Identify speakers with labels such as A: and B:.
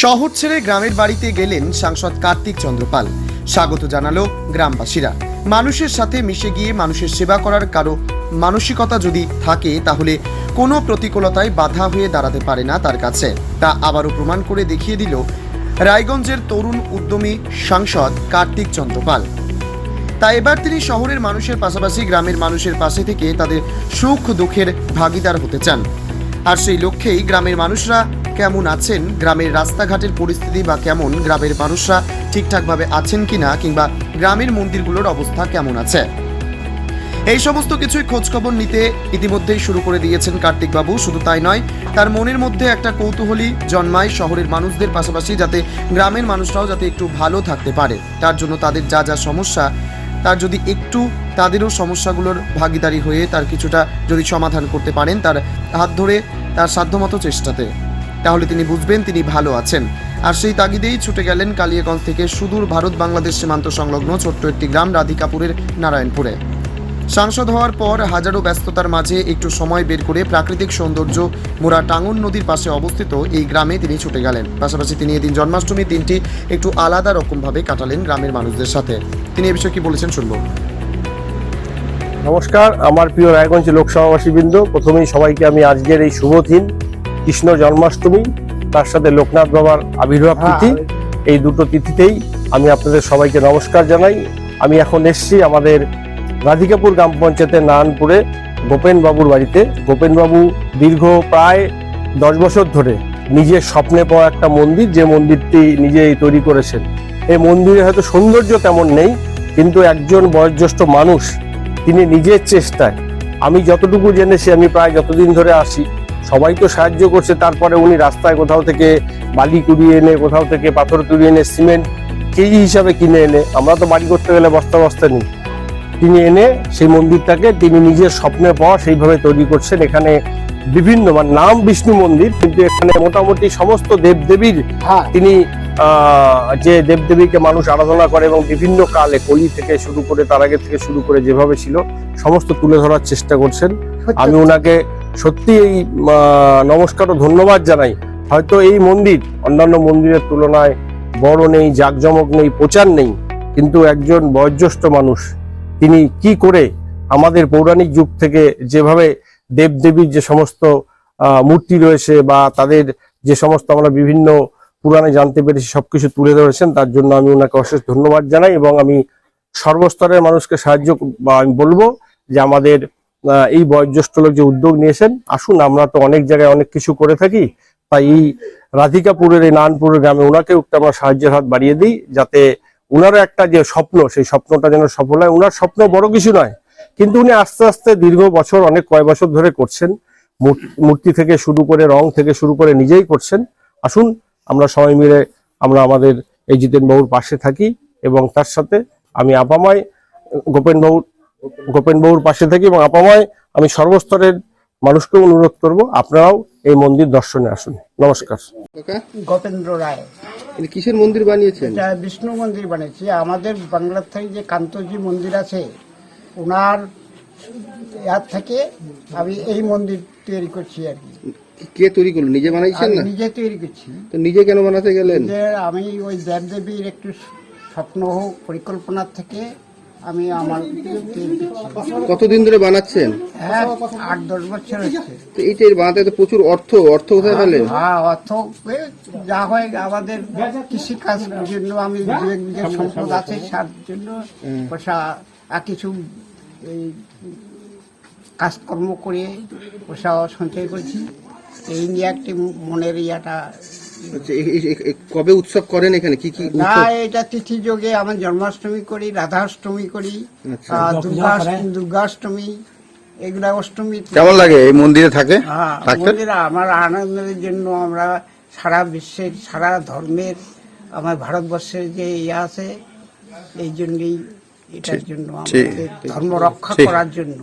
A: শহর ছেড়ে গ্রামের বাড়িতে গেলেন সাংসদ কার্তিক চন্দ্রপাল স্বাগত জানালো গ্রামবাসীরা। মানুষের সাথে মিশে গিয়ে মানুষের সেবা করার কারও মানসিকতা যদি থাকে, তাহলে কোনো প্রতিকূলতায় বাধা হয়ে দাঁড়াতে পারে না তার কাছে। তা আবারও প্রমাণ করে দেখিয়ে দিল রায়গঞ্জের তরুণ উদ্যমী সাংসদ কার্তিক চন্দ্রপাল তাই এবার তিনি শহরের মানুষের পাশাপাশি গ্রামের মানুষের পাশে থেকে তাদের সুখ দুঃখের ভাগিদার হতে চান। আর সেই লক্ষ্যেই গ্রামের মানুষরা কেমন আছেন? গ্রামের রাস্তাঘাটের পরিস্থিতি বা কেমন? গ্রামের মানুষরা ঠিকঠাকভাবে আছেন কিনা কিংবা গ্রামের মন্দিরগুলোর অবস্থা কেমন আছে? এই সমস্ত কিছুই খোঁজখবর নিতে ইতিমধ্যেই শুরু করে দিয়েছেন কার্তিকবাবু। শুধু তাই নয়, তার মনের মধ্যে একটা কৌতূহলী জন্মায় শহরের মানুষদের পাশাপাশি যাতে গ্রামের মানুষরাও যাতে একটু ভালো থাকতে পারে। তার জন্য তাদের যা যা সমস্যা, তার যদি একটু তাদেরও সমস্যাগুলোর ভাগিদারি হয়ে তার কিছুটা যদি সমাধান করতে পারেন তার হাত ধরে, তার সাধ্যমতো চেষ্টাতে। তাহলে তিনি বুঝবেন তিনি ভালো আছেন। আর সেই তাগিদেই ছুটে গেলেন কালিয়াগঞ্জ থেকে সুদূর ভারত বাংলাদেশ সীমান্ত সংলগ্ন ছোট্ট একটি গ্রাম রাধিকাপুরের নারায়ণপুরে। সাংসদ হওয়ার পর হাজারো ব্যস্ততার মাঝে একটু সময় বের করে প্রাকৃতিক সৌন্দর্য মোরা টাঙ্গন নদীর পাশে অবস্থিত এই গ্রামে তিনি ছুটে গেলেন। পাশাপাশি তিনি এদিন জন্মাষ্টমীর দিনটি একটু আলাদা রকমভাবে কাটালেন গ্রামের মানুষদের সাথে। তিনি এ বিষয়ে কি বলেছেন শুনব।
B: নমস্কার, আমার প্রিয় রায়গঞ্জ লোকসভাবাসী বৃন্দ প্রথমেই সবাইকে আমি আজকের এই শুভ দিন কৃষ্ণ জন্মাষ্টমী তার সাথে লোকনাথ বাবার আবির্ভাব তিথি এই দুটো তিথিতেই আমি আপনাদের সবাইকে নমস্কার জানাই। আমি এখন এসেছি আমাদের রাধিকাপুর গ্রাম পঞ্চায়েতের নারায়ণপুরে গোপেনবাবুর বাড়িতে। গোপেনবাবু দীর্ঘ প্রায় দশ বছর ধরে নিজের স্বপ্নে পাওয়া একটা মন্দির যে মন্দিরটি নিজেই তৈরি করেছেন। এই মন্দিরে হয়তো সৌন্দর্য তেমন নেই কিন্তু একজন বয়োজ্যেষ্ঠ মানুষ তিনি নিজের চেষ্টায়। আমি যতটুকু জেনেছি আমি প্রায় যতদিন ধরে আসি সবাই তো সাহায্য করছে তারপরে উনি রাস্তায় কোথাও থেকে বালি কুড়িয়ে এনে কোথাও থেকে পাথর কুড়িয়ে এনে সিমেন্ট কেজি হিসাবে কিনে এনে আমরা তো বাড়ি করতে গেলে বস্তা বস্তা নিই। তিনি এনে সেই মন্দিরটাকে তিনি নিজের স্বপ্নে পাওয়া সেইভাবে তৈরি করছেন। এখানে বিভিন্ন মানে নাম বিষ্ণু মন্দির কিন্তু এখানে মোটামুটি সমস্ত দেবদেবীর তিনি আহ, যে দেবদেবীকে মানুষ আরাধনা করে এবং বিভিন্ন কালে কলি থেকে শুরু করে তার আগে থেকে শুরু করে যেভাবে ছিল সমস্ত তুলে ধরার চেষ্টা করছেন। আমি ওনাকে সত্যি এই নমস্কার ও ধন্যবাদ জানাই। হয়তো এই মন্দির, অন্যান্য মন্দিরের তুলনায় বড় নেই, জাঁকজমক নেই, প্রচার নেই, কিন্তু একজন বয়োজ্যেষ্ঠ মানুষ, তিনি কি করে আমাদের পৌরাণিক যুগ থেকে যেভাবে দেবদেবীর যে সমস্ত মূর্তি রয়েছে বা তাদের যে সমস্ত আমরা বিভিন্ন পুরাণে জানতে পেরেছি, সবকিছু তুলে ধরেছেন, তার জন্য আমি ওনাকে অশেষ ধন্যবাদ জানাই এবং আমি সর্বস্তরের মানুষকে সাহায্য বা আমি বলব যে আমাদের এই বয়োজ্যেষ্ঠ লোক যে উদ্যোগ নিয়েছেন, আসুন আমরা তো অনেক জায়গায় অনেক কিছু করে থাকি, তাই এই রাধিকাপুরের, এই নানপুরের গ্রামে ওনাকেও একটু আমরা সাহায্যের হাত বাড়িয়ে দিই, যাতে ওনারও একটা যে স্বপ্ন, সেই স্বপ্নটা যেন সফল হয়। ওনার স্বপ্ন বড় কিছু নয়, কিন্তু উনি আস্তে আস্তে দীর্ঘ বছর, অনেক কয় বছর ধরে করছেন। মূর্তি থেকে শুরু করে, রং থেকে শুরু করে নিজেই করছেন। আসুন, আমরা সবাই মিলে আমরা আমাদের এই জিতেন বাবুর পাশে থাকি এবং তার সাথে আমি আপামায় গোপেন বাবুর গোপেন বাবুর পাশে থাকি এবং আপামায় আমি সর্বস্তরের মানুষকে অনুরোধ করব আপনারাও এই মন্দির দর্শনে আসুন। নমস্কার।
C: গপেন্দ্র রায়।
D: এটা কিসের মন্দির বানিয়েছেন?
C: এটা বিষ্ণু মন্দির বানিয়েছি। আমাদের বাংলার থেকে যে কান্তজি মন্দির আছে ওনার ইয়ার থেকে আমি এই মন্দির তৈরি করছি আর কি।
D: কে তৈরি করল? নিজে বানাইছেন
C: আমি
D: না?
C: নিজে তৈরি করছি।
D: তো নিজে কেন বানাতে গেলেন?
C: যে আমি ওই দেবদেবীর একটু স্বপ্ন হোক পরিকল্পনার থেকে আমি আমার
D: কতদিন ধরে বানাচ্ছেন?
C: হ্যাঁ আট দশ বছর হচ্ছে।
D: তো এইটা বানাতে তো প্রচুর অর্থ অর্থ কোথায় পেলেন?
C: হ্যাঁ অর্থ যা হয় আমাদের কৃষি কাজ জন্য আমি দু এক সম্পদ আছে সার জন্য পয়সা আর কিছু এই কাজকর্ম করে পয়সা সঞ্চয় করছি। এই নিয়ে একটি মনের ইয়াটা
D: কবে উৎসব করেন এখানে? কি কি
C: না এটা তিথি যোগে আমার জন্মাষ্টমী করি রাধাষ্টমী করি
D: আচ্ছা।
C: দুর্গা দুর্গাষ্টমী এগুলা অষ্টমী।
E: কেমন লাগে? এই মন্দিরে থাকে?
C: হ্যাঁ মন্দিরে আমার আনন্দের জন্য আমরা সারা বিশ্বের সারা ধর্মের আমার ভারতবর্ষের যে ইয়ে আছে এই জন্যই এটার জন্য। আমাদের ধর্ম রক্ষা করার জন্য।